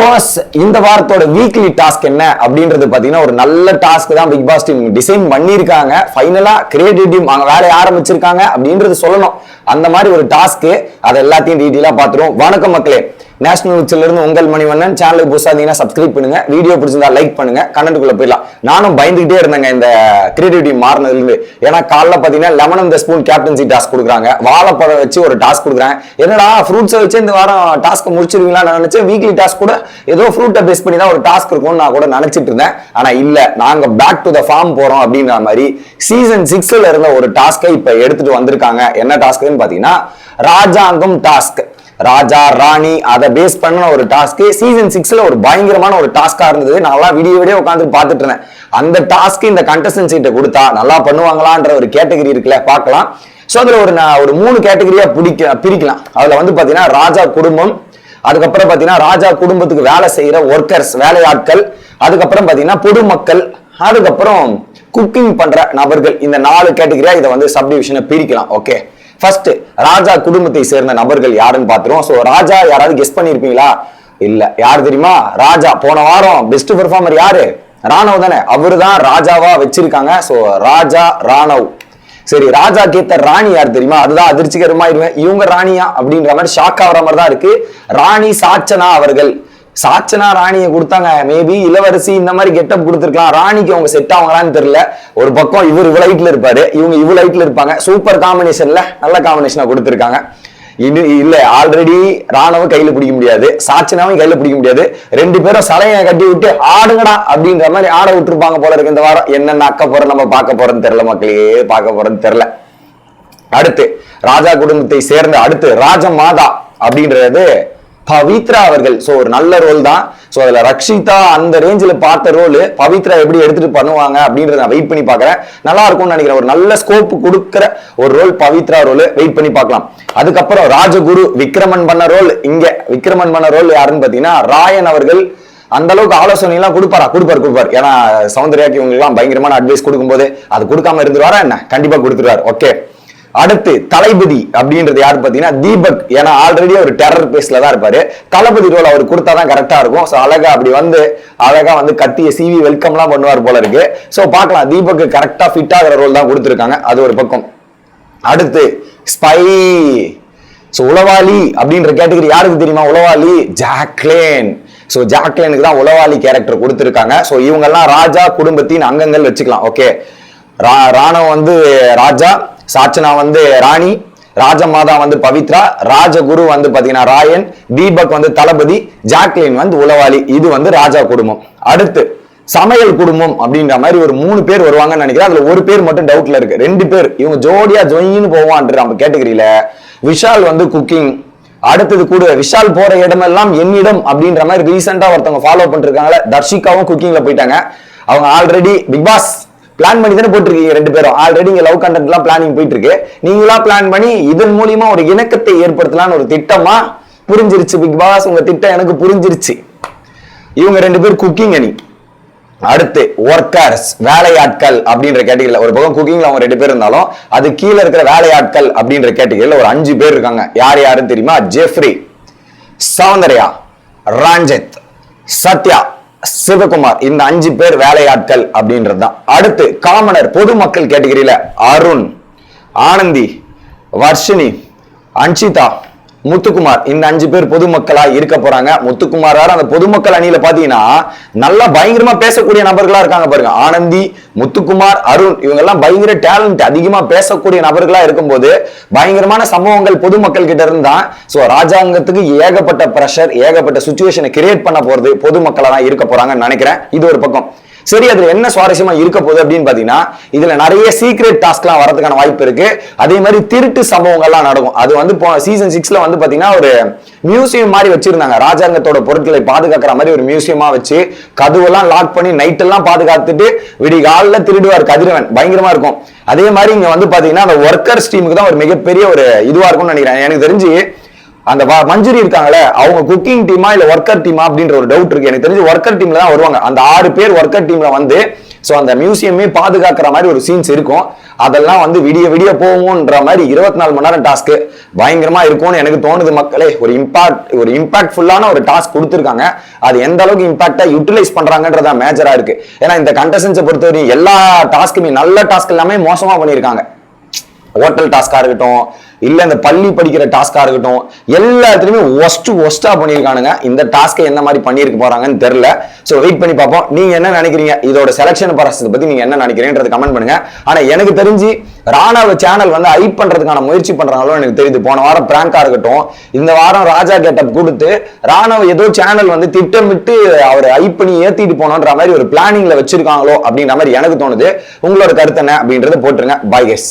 Pass இந்த வாரத்தோட weekly task என்ன அப்படின்றது பாத்தீங்கன்னா ஒரு நல்ல டாஸ்க் தான் பிக் பாஸ் டீம் டிசைன் பண்ணியிருக்காங்க. ஃபைனலா கிரியேட்டிவ் டீம் அவங்க வேலையை ஆரம்பிச்சிருக்காங்க அப்படின்றது சொல்லணும். அந்த மாதிரி ஒரு டாஸ்க் அதை எல்லாத்தையும் டீட்டெயிலாக பார்த்துருவோம். வணக்கம் மக்களே. நேஷனல் நியூஸ்ல இருந்து உங்கள் மணிவண்ணன் சேனலுக்கு புதுசா சப்ஸ்கிரைப் பண்ணுங்க. வீடியோ பிடிச்சிருந்தா லைக் பண்ணுங்க. கண்டென்ட்டுக்குள்ள போயிடலாம். நானும் பயந்துகிட்டே இருந்தேங்க இந்த கிரியேட்டிவிட்டி மாறினதுலேருந்து. ஏன்னா காலைல பார்த்தீங்கன்னா லெமன் இந்த ஸ்பூன் கேப்டன்சி டாஸ்க் கொடுக்குறாங்க. வாழைப்பழம் வச்சு ஒரு டாஸ்க் கொடுக்குறாங்க என்னடா ஃப்ரூட்ஸை வச்சு இந்த வாரம் டாஸ்க் முடிச்சிருவீங்களா நான் நினைச்சேன். வீக்லி டாஸ்க் கூட ஏதோ ஃப்ரூட்டை பேஸ் பண்ணி தான் ஒரு டாஸ்க் இருக்கும்னு நான் கூட நினைச்சிட்டு இருந்தேன். ஆனா இல்ல. நாங்க பேக் டு த ஃபார்ம் போறோம் அப்படின்ற மாதிரி சீசன் சிக்ஸ்ல இருந்த ஒரு டாஸ்க்கை இப்ப எடுத்துட்டு வந்திருக்காங்க. என்ன டாஸ்க்னு பாத்தீங்கன்னா ராஜாங்கம் டாஸ்க் ராஜா ராணி அதை பேஸ் பண்ண ஒரு டாஸ்க் சீசன் சிக்ஸ்ல ஒரு பயங்கரமான ஒரு டாஸ்கா இருந்தது. நல்லா வீடியோ வீடியோ உட்காந்து பார்த்துட்டு இருந்தேன். அந்த டாஸ்க் இந்த கண்டஸ்டன்சிட்ட கொடுத்தா நல்லா பண்ணுவாங்களான்ற ஒரு கேட்டகரி இருக்குல்ல பார்க்கலாம். ஸோ அதுல ஒரு நான் ஒரு மூணு கேட்டகரியா பிடிக்க பிரிக்கலாம். அதுல வந்து பாத்தீங்கன்னா ராஜா குடும்பம் அதுக்கப்புறம் பாத்தீங்கன்னா ராஜா குடும்பத்துக்கு வேலை செய்யற ஒர்க்கர்ஸ் வேலையாட்கள் அதுக்கப்புறம் பாத்தீங்கன்னா பொதுமக்கள் அதுக்கப்புறம் குக்கிங் பண்ற நபர்கள் இந்த நாலு கேட்டகரியா இதை வந்து சப்டிவிஷனை பிரிக்கலாம் ஓகே ஃபர்ஸ்ட் ராஜா குடும்பத்தை சேர்ந்த நபர்கள் யாருன்னு பார்த்துருவோம். சோ ராஜா யாராவது கெஸ் பண்ணிருப்பீங்களா? இல்ல. யார் தெரியுமா? ராஜா. போன வாரம் பெஸ்ட் பெர்ஃபார்மர் யாரு? ராணவ் தானே. அவரு தான் ராஜாவா வச்சிருக்காங்க. சோ ராஜா ராணவ். சரி ராஜா கேத்த ராணி யார் தெரியுமா? அதுதான் அதிர்ச்சிகரமா இருவேன் இவங்க ராணியா அப்படின்ற மாதிரி ஷாக் ஆகிற மாதிரி தான் இருக்கு. ராணி சாச்சனா அவர்கள். சாச்சனா ராணியை கொடுத்தாங்க. மேபி இளவரசி இந்த மாதிரி கெட்டப் கொடுத்துருக்கலாம். ராணிக்கு அவங்க செட் ஆவாங்களான்னு தெரியல. ஒரு பக்கம் இவர் இவ்வளவு ஹைட்ல இருப்பாரு. இவங்க இவ்வளவு ஹைட்ல இருப்பாங்க. சூப்பர் காம்பினேஷன்ல நல்ல காம்பினேஷனா கொடுத்துருக்காங்க. இது இல்ல ஆல்ரெடி ராணுவம் கையில பிடிக்க முடியாது. சாச்சனாவும் கையில பிடிக்க முடியாது. ரெண்டு பேரும் சலையை கட்டி விட்டு ஆடுங்கடா அப்படின்ற மாதிரி ஆட விட்டுருப்பாங்க போல இருக்கு இந்த வாரம். என்னென்ன அக்க போறோம் நம்ம பார்க்க போறோம்னு தெரியல மக்களே. பார்க்க போறோம்னு தெரியல. அடுத்து ராஜா குடும்பத்தை சேர்ந்த அடுத்து ராஜ மாதா அப்படின்றது பவித்ரா அவர்கள். ஸோ ஒரு நல்ல ரோல் தான். சோ அதில் ரக்ஷிதா அந்த ரேஞ்சில் பார்த்த ரோல் பவித்ரா எப்படி எடுத்துட்டு பண்ணுவாங்க அப்படின்றத நான் வெயிட் பண்ணி பார்க்கறேன். நல்லா இருக்கும்னு நினைக்கிறேன். ஒரு நல்ல ஸ்கோப் கொடுக்குற ஒரு ரோல் பவித்ரா ரோல் வெயிட் பண்ணி பார்க்கலாம். அதுக்கப்புறம் ராஜகுரு விக்ரமன் பண்ண ரோல் இங்கே. விக்ரமன் பண்ண ரோல் யாருன்னு பார்த்தீங்கன்னா ராயன் அவர்கள். அந்த அளவுக்கு ஆலோசனை எல்லாம் கொடுப்பாரா? கொடுப்பார் கொடுப்பார். ஏன்னா சௌந்தர்யாக்கு இவங்களுக்கு எல்லாம் பயங்கரமான அட்வைஸ் கொடுக்கும்போது அது கொடுக்காம இருந்துருவாரா என்ன? கண்டிப்பா கொடுத்துருவார். ஓகே அடுத்து தளபதி அப்படின்றது யார் பார்த்தீங்கன்னா தீபக். ஏன்னா ஆல்ரெடி ஒரு டெரர் பேஸ்ல தான் இருப்பாரு. தளபதி ரோல் அவர் கொடுத்தா தான் கரெக்டா இருக்கும். ஸோ அழகா அப்படி வந்து அழகா வந்து கத்திய சிவி வெல்கம்லாம் பண்ணுவார் போல இருக்கு. ஸோ பார்க்கலாம். தீபக் கரெக்டா ஃபிட் ஆகிற ரோல் தான் கொடுத்துருக்காங்க. அது ஒரு பக்கம். அடுத்து ஸ்பை ஸோ உளவாளி அப்படின்ற கேட்டகரி யாருக்கு தெரியுமா? உளவாளி ஜாக்லேன். ஸோ ஜாக்லேனுக்கு தான் உளவாளி கேரக்டர் கொடுத்துருக்காங்க. ஸோ இவங்கெல்லாம் ராஜா குடும்பத்தின் அங்கங்கள் வச்சுக்கலாம். ஓகே ராணவ வந்து ராஜா சாச்சனா வந்து ராணி ராஜமாதா வந்து பவித்ரா ராஜகுரு வந்து பாத்தீங்கன்னா ராயன் தீபக் வந்து தளபதி ஜாக்லின் வந்து உளவாளி. இது வந்து ராஜா குடும்பம். அடுத்து சமையல் குடும்பம் அப்படின்ற மாதிரி ஒரு மூணு பேர் வருவாங்கன்னு நினைக்கிறேன். அதுல ஒரு பேர் மட்டும் டவுட்ல இருக்கு. ரெண்டு பேர். இவங்க ஜோடியா ஜொயின்னு போவான்ற நம்ம கேட்டகரியில விஷால் வந்து குக்கிங் அடுத்தது கூட விஷால் போற இடமெல்லாம் என்னிடம் அப்படின்ற மாதிரி ரீசெண்டா ஒருத்தவங்க ஃபாலோ பண்ணிருக்காங்களே. தர்ஷிகாவும் குக்கிங்ல போயிட்டாங்க. அவங்க ஆல்ரெடி பிக் பாஸ் பிளான் பண்ணி தானே போட்டிருக்கீங்க ரெண்டு பேரும். ஆல்ரெடி இங்க லவ் கண்டென்ட் எல்லாம் பிளானிங் போயிட்டு இருக்கு நீங்களா பிளான் பண்ணி இதன் மூலியமா ஒரு இணக்கத்தை ஏற்படுத்தலாம்னு ஒரு திட்டமா புரிஞ்சிருச்சு பிக் பாஸ் உங்க திட்டம் எனக்கு புரிஞ்சிருச்சு. இவங்க ரெண்டு பேர் குக்கிங் அணி. அடுத்து ஒர்க்கர்ஸ் வேலையாட்கள் அப்படின்ற கேட்டகரியில் ஒரு பக்கம் குக்கிங்ல அவங்க ரெண்டு பேர் இருந்தாலும் அது கீழே இருக்கிற வேலையாட்கள் அப்படின்ற கேட்டகரியில் ஒரு அஞ்சு பேர் இருக்காங்க. யார் யாருன்னு தெரியுமா? ஜெஃப்ரி சௌந்தர்யா ராஞ்சித் சத்யா சிவகுமார் இந்த அஞ்சு பேர் வேலையாட்கள் அப்படின்றது தான் அடுத்து காமனர் பொதுமக்கள் கேட்டகரியில அருண் ஆனந்தி வர்ஷினி அன்ஷிதா முத்துக்குமார். இந்த அஞ்சு பேர் பொதுமக்களா இருக்க போறாங்க. முத்துக்குமார் அந்த பொதுமக்கள் அணியில பாத்தீங்கன்னா நல்லா பயங்கரமா பேசக்கூடிய நபர்களா இருக்காங்க பாருங்க. ஆனந்தி முத்துக்குமார் அருண் இவங்க எல்லாம் பயங்கர டேலண்ட் அதிகமா பேசக்கூடிய நபர்களா இருக்கும்போது பயங்கரமான சம்பவங்கள் பொதுமக்கள் கிட்ட இருந்தா சோ ராஜாங்கத்துக்கு ஏகப்பட்ட ப்ரெஷர் ஏகப்பட்ட சுச்சுவேஷனை கிரியேட் பண்ண போறது பொதுமக்களா தான் இருக்க போறாங்கன்னு நினைக்கிறேன். இது ஒரு பக்கம். சரி அதுல என்ன சுவாரஸ்யமா இருக்க போகுது அப்படின்னு பாத்தீங்கன்னா இதுல நிறைய சீக்ரெட் டாஸ்க்லாம் வரதுக்கான வாய்ப்பு இருக்கு. அதே மாதிரி திருட்டு சம்பவங்கள்லாம் நடக்கும். அது வந்து சீசன் சிக்ஸ்ல வந்து பாத்தீங்கன்னா ஒரு மியூசியம் மாதிரி வச்சிருந்தாங்க. ராஜாங்கத்தோட பொருட்களை பாதுகாக்கிற மாதிரி ஒரு மியூசியமா வச்சு கதவெல்லாம் லாக் பண்ணி நைட் எல்லாம் பாதுகாத்துட்டு விடிகாலில் திருடுவார் கதிரவன். பயங்கரமா இருக்கும். அதே மாதிரி இங்க வந்து பாத்தீங்கன்னா அந்த ஒர்க்கர்ஸ் டீமுக்கு தான் ஒரு மிகப்பெரிய ஒரு இதுவா இருக்கும்னு நினைக்கிறேன். எனக்கு தெரிஞ்சு அந்த மஞ்சுரி இருக்காங்களே அவங்க குக்கிங் டீமா இல்ல ஒர்க்கர் டீமா அப்படின்ற ஒரு டவுட் இருக்கு. எனக்கு தெரிஞ்சு ஒர்க்கர் டீம்ல தான் வருவாங்க. அந்த ஆறு பேர் ஒர்க்கர் டீம்ல வந்து ஸோ அந்த மியூசியமே பாதுகாக்கிற மாதிரி ஒரு சீன்ஸ் இருக்கும். அதெல்லாம் வந்து விடிய விடிய போகும்ன்ற மாதிரி இருபத்தி நாலு மணி நேரம் டாஸ்க்கு பயங்கரமா இருக்கும்னு எனக்கு தோணுது மக்களே. ஒரு இம்பாக்ட் ஒரு இம்பாக்ட்ஃபுல்லான ஒரு டாஸ்க் கொடுத்துருக்காங்க. அது எந்த அளவுக்கு இம்பாக்டா யூட்டிலைஸ் பண்றாங்கன்றதா மேஜரா இருக்கு. ஏன்னா இந்த கண்டஸ்டன்ஸை பொறுத்தவரைக்கும் எல்லா டாஸ்க்குமே நல்ல டாஸ்க் எல்லாமே மோசமா பண்ணியிருக்காங்க. ஹோட்டல் டாஸ்காக இருக்கட்டும் இல்லை இந்த பள்ளி படிக்கிற டாஸ்காக இருக்கட்டும் எல்லாத்துலேயுமே ஒஸ்ட்டு ஒஸ்ட்டாக பண்ணியிருக்கானுங்க. இந்த டாஸ்க்கை என்ன மாதிரி பண்ணியிருக்க போகிறாங்கன்னு தெரில ஸோ வெயிட் பண்ணி பார்ப்போம். நீங்கள் என்ன நினைக்கிறீங்க? இதோட செலக்ஷன் ப்ராசஸ் பற்றி நீங்கள் என்ன நினைக்கிறீங்கன்றது கமெண்ட் பண்ணுங்கள் ஆனால் எனக்கு தெரிஞ்சு ராணாவை சேனல் வந்து ஹைப் பண்ணுறதுக்கான முயற்சி பண்ணுறாங்களோ எனக்கு தெரியுது. போன வாரம் பிராங்காக இருக்கட்டும் இந்த வாரம் ராஜா கெட்டப் கொடுத்து ராணவ ஏதோ சேனல் வந்து திட்டமிட்டு அவர் ஹைப் பண்ணி ஏற்றிட்டு போனோன்ற மாதிரி ஒரு பிளானிங்கில் வச்சிருக்காங்களோ அப்படின்ற மாதிரி எனக்கு தோணுது. உங்களோட கருத்து என்ன அப்படின்றத போட்டுருங்க. பாய் கெஸ்